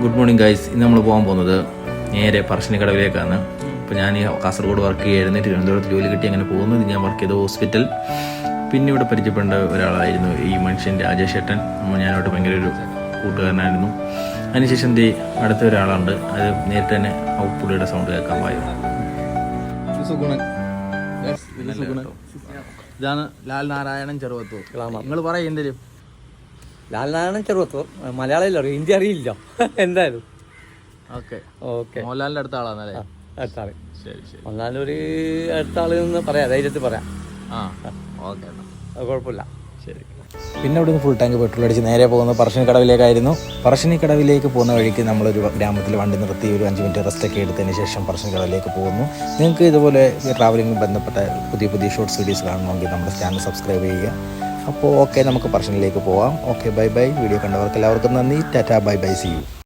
Good morning guys ഇന്ന് നമ്മൾ പോകാൻ പോകുന്നത് നേരെ പറശ്ശിനി കടവിലേക്കാണ് അപ്പോൾ ഞാൻ ഈ കാസർഗോഡ് വർക്ക് ചെയ്യായിരുന്നു തിരുവനന്തപുരത്ത് ജോലി കിട്ടി അങ്ങനെ പോകുന്നത് ഞാൻ വർക്ക് ചെയ്ത ഹോസ്പിറ്റൽ പിന്നെ ഇവിടെ പരിചയപ്പെട്ട ഒരാളായിരുന്നു ഈ മനുഷ്യൻ രാജേഷ് ഏട്ടൻ. നമ്മൾ ഞാനോട്ട് ഭയങ്കര ഒരു കൂട്ടുകാരനായിരുന്നു. അതിനുശേഷം ദേ അടുത്ത ഒരാളുണ്ട്. അത് നേരിട്ട് തന്നെ പുള്ളിയുടെ സൗണ്ട് കേൾക്കാൻ പായോ സുഗുണൻ. ഇതാണ് ലാൽ നാരായണൻ ചെറുവത്തൂർ. നിങ്ങൾ പറയും എന്തേലും ലാൽനാരായണൻ ചെറുപ്പത്തൂർ മലയാളം അറിയും? ഹിന്ദി അറിയില്ല. എന്തായാലും. ഓക്കെ. ഓക്കെ. മോഹൻലാലിന്റെ അടുത്ത ആളാണല്ലേ അടുത്ത ആൾ. ശരി ഒരു അടുത്ത ആൾ എന്ന് പറയാം ധൈര്യത്തിൽ പറയാം. ആ ഓക്കെ അത് കുഴപ്പമില്ല. ശരി. പിന്നെ അവിടെ നിന്ന് ഫുൾ ടാങ്ക് പെട്രോൾ അടിച്ച് നേരെ പോകുന്നത് പറശ്ശിനിക്കടവിലേക്കായിരുന്നു പറശ്ശിനിക്കടവിലേക്ക് പോകുന്ന വഴിക്ക് നമ്മളൊരു ഗ്രാമത്തിൽ വണ്ടി നിർത്തി ഒരു അഞ്ച് മിനിറ്റ് റെസ്റ്റ് ഒക്കെ എടുത്തതിന് ശേഷം പറശ്ശിനിക്കടവിലേക്ക് പോകുന്നു. നിങ്ങൾക്ക് ഇതുപോലെ ട്രാവലിംഗ് ബന്ധപ്പെട്ട പുതിയ പുതിയ ഷോർട്സ് വീഡിയോസ് കാണണമെങ്കിൽ നമ്മുടെ ചാനൽ സബ്സ്ക്രൈബ് ചെയ്യുക. അപ്പോൾ ഓക്കെ നമുക്ക് പ്രശ്നത്തിലേക്ക് പോവാം. Okay bye bye. വീഡിയോ കണ്ടവർക്ക് എല്ലാവർക്കും നന്ദി. Tata bye bye. See you.